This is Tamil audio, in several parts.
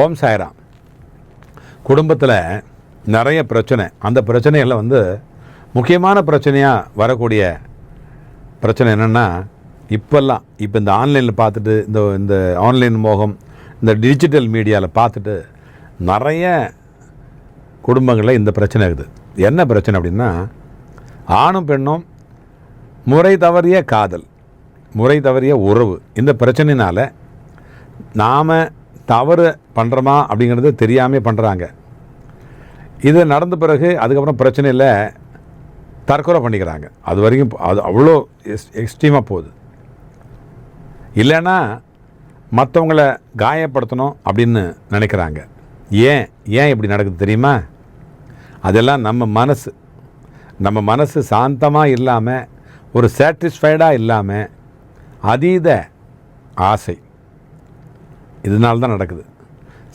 ஓம் சாய்ராம். குடும்பத்தில் நிறைய பிரச்சனை. அந்த பிரச்சனைகளில் வந்து முக்கியமான பிரச்சனையாக வரக்கூடிய பிரச்சனை என்னென்னா இப்போல்லாம் இப்போ இந்த ஆன்லைனில் பார்த்துட்டு இந்த இந்த ஆன்லைன் மோகம் இந்த டிஜிட்டல் மீடியாவில் பார்த்துட்டு நிறைய குடும்பங்களில் இந்த பிரச்சனை இருக்குது. என்ன பிரச்சனை அப்படின்னா ஆணும் பெண்ணும் முறை தவறிய காதல் முறை தவறிய உறவு இந்த பிரச்சனையினால் நாம் தவறு பண்ணுறோமா அப்படிங்கிறது தெரியாமல் பண்ணுறாங்க இது நடந்த பிறகு அதுக்கப்புறம் பிரச்சனை இல்லை தற்கொலை பண்ணிக்கிறாங்க. அது வரைக்கும் அது அவ்வளோ எஸ் எக்ஸ்ட்ரீமாக போகுது. இல்லைன்னா மற்றவங்கள காயப்படுத்தணும் அப்படின்னு நினைக்கிறாங்க. ஏன் ஏன் இப்படி நடக்குது தெரியுமா? அதெல்லாம் நம்ம மனசு நம்ம மனசு சாந்தமாக இல்லாமல் ஒரு சாட்டிஸ்ஃபைடாக இல்லாமல் அதீத ஆசை. இதனால தான் நடக்குது.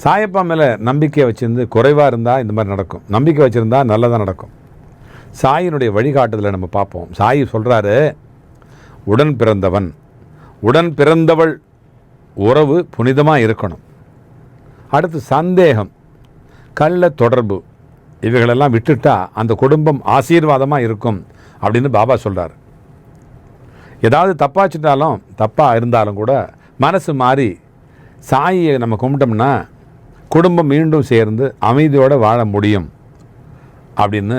சாயப்பா மேலே நம்பிக்கை வச்சுருந்து குறைவாக இருந்தால் இந்த மாதிரி நடக்கும். நம்பிக்கை வச்சுருந்தா நல்லதாக நடக்கும். சாயினுடைய வழிகாட்டுதலை நம்ம பார்ப்போம். சாயி சொல்கிறாரு உடன் பிறந்தவன் உடன் பிறந்தவள் உறவு புனிதமாக இருக்கணும். அடுத்து சந்தேகம் கள்ள தொடர்பு இவைகளெல்லாம் விட்டுட்டா அந்த குடும்பம் ஆசீர்வாதமாக இருக்கும் அப்படின்னு பாபா சொல்கிறார் ஏதாவது தப்பாச்சிட்டாலும் தப்பாக இருந்தாலும் கூட மனசு மாறி சாயியை நம்ம கும்பிட்டோம்னா குடும்பம் மீண்டும் சேர்ந்து அமைதியோடு வாழ முடியும் அப்படின்னு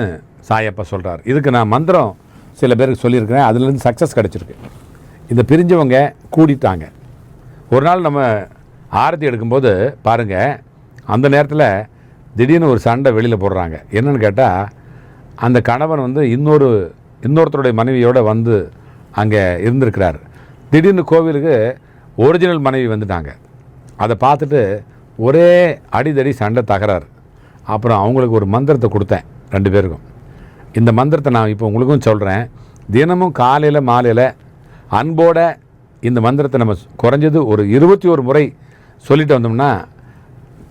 சாயப்பா சொல்கிறார் இதுக்கு நான் மந்திரம் சில பேருக்கு சொல்லியிருக்கிறேன். அதுலேருந்து சக்ஸஸ் கிடச்சிருக்கு. இந்த பிரிஞ்சவங்க கூடிட்டாங்க. ஒரு நாள் நம்ம ஆரத்தி எடுக்கும்போது பாருங்கள் அந்த நேரத்தில் திடீர்னு ஒரு சண்டை வெளியில் போடுறாங்க. என்னென்னு கேட்டால் அந்த கணவன் வந்து இன்னொரு இன்னொருத்தருடைய மனைவியோடு வந்து அங்கே இருந்திருக்கிறார். திடீர்னு கோவிலுக்கு ஒரிஜினல் மனைவி வந்துட்டாங்க. அதை பார்த்துட்டு ஒரே அடிதடி சண்டை தகராறு. அப்புறம் அவங்களுக்கு ஒரு மந்திரத்தை கொடுத்தேன் ரெண்டு பேருக்கும். இந்த மந்திரத்தை நான் இப்போ உங்களுக்கும் சொல்கிறேன் தினமும் காலையில் மாலையில் அன்போட இந்த மந்திரத்தை நம்ம குறைஞ்சது ஒரு இருபத்தி ஒரு முறை சொல்லிட்டு வந்தோம்னா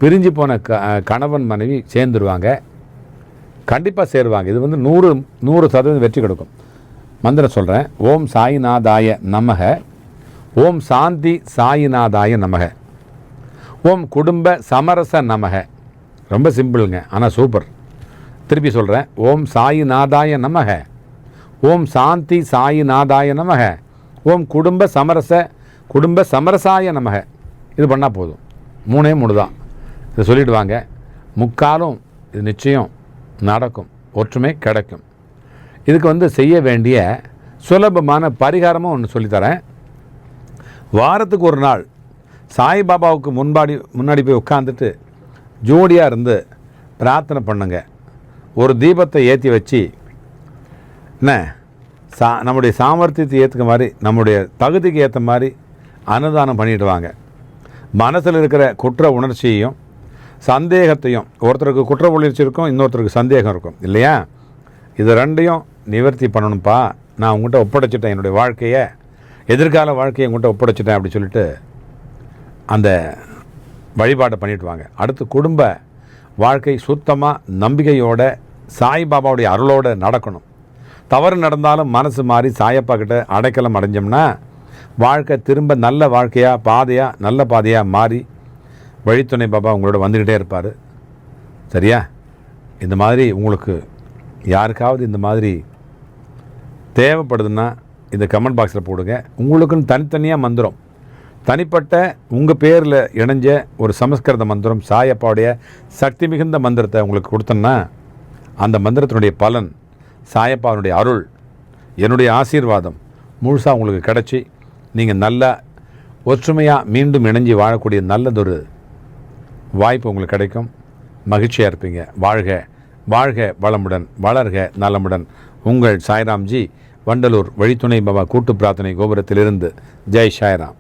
பிரிஞ்சு போன க கணவன் மனைவி சேர்ந்துருவாங்க. கண்டிப்பாக சேருவாங்க. இது வந்து நூறு நூறு சதவீதம் வெற்றி கிடைக்கும். மந்திரம் சொல்கிறேன் ஓம் சாயிநாதாய நமக. ஓம் சாந்தி சாயிநாதாய நமக. ஓம் குடும்ப சமரச நமக. ரொம்ப சிம்பிளுங்க ஆனால் சூப்பர். திருப்பி சொல்கிறேன் ஓம் சாயிநாதாய நமக. ஓம் சாந்தி சாயிநாதாய நமக. ஓம் குடும்ப சமரச குடும்ப சமரசாய நமக. இது பண்ணால் போதும். மூணே மூணு தான். இதை சொல்லிடுவாங்க முக்காலும் இது நிச்சயம் நடக்கும் ஒற்றுமை கிடைக்கும். இதுக்கு வந்து செய்ய வேண்டிய சுலபமான பரிகாரமும் ஒன்று சொல்லித்தரேன். வாரத்துக்கு ஒரு நாள் சாய்பாபாவுக்கு முன்பாடி முன்னாடி போய் உட்காந்துட்டு ஜோடியாக இருந்து பிரார்த்தனை பண்ணுங்க. ஒரு தீபத்தை ஏற்றி வச்சு என்ன சா நம்முடைய சாமர்த்தியத்தை ஏற்றுக்க மாதிரி நம்முடைய தகுதிக்கு ஏற்ற மாதிரி அன்னதானம் பண்ணிடுவாங்க மனசில் இருக்கிற குற்ற உணர்ச்சியையும் சந்தேகத்தையும் ஒருத்தருக்கு குற்ற உணர்ச்சி இருக்கும் இன்னொருத்தருக்கு சந்தேகம் இருக்கும். இல்லையா? இது ரெண்டையும் நிவர்த்தி பண்ணணும்ப்பா. நான் உங்கள்கிட்ட ஒப்படைச்சிட்டேன். என்னுடைய வாழ்க்கையை எதிர்கால வாழ்க்கையை உங்கள்கிட்ட ஒப்படைச்சிட்டேன் அப்படி சொல்லிட்டு அந்த வழிபாட்டை பண்ணிடுவாங்க அடுத்து குடும்ப வாழ்க்கை சுத்தமாக நம்பிக்கையோட சாய்பாபாவுடைய அருளோடு நடக்கணும். தவறு நடந்தாலும் மனசு மாறி சாயப்பா கிட்ட அடைக்கலம் அடைஞ்சோம்னா வாழ்க்கை திரும்ப நல்ல வாழ்க்கையாக பாதையாக நல்ல பாதையாக மாறி வழித்துணை பாபா உங்களோட வந்துக்கிட்டே இருப்பார். சரியா? இந்த மாதிரி உங்களுக்கு யாருக்காவது இந்த மாதிரி தேவைப்படுதுன்னா இந்த கமெண்ட் பாக்ஸில் போடுங்க. உங்களுக்குன்னு தனித்தனியாக மந்திரம். தனிப்பட்ட உங்கள் பேரில் இணைஞ்ச ஒரு சமஸ்கிருத மந்திரம் சாயப்பாவுடைய சக்தி மிகுந்த மந்திரத்தை உங்களுக்கு கொடுத்தோன்னா அந்த மந்திரத்தினுடைய பலன் சாயப்பாவுடைய அருள் என்னுடைய ஆசீர்வாதம் முழுசாக உங்களுக்கு கிடச்சி நீங்கள் நல்லா ஒற்றுமையாக மீண்டும் இணைஞ்சு வாழக்கூடிய நல்லதொரு வாய்ப்பு உங்களுக்கு கிடைக்கும். மகிழ்ச்சியாக இருப்பீங்க. வாழ்க வாழ்க வளமுடன் வளர்க நலமுடன். உங்கள் சாய்ராம்ஜி வண்டலூர் வழித்துணை பாபா கூட்டு பிரார்த்தனை கோபுரத்திலிருந்து. ஜெய் சாய்ராம்.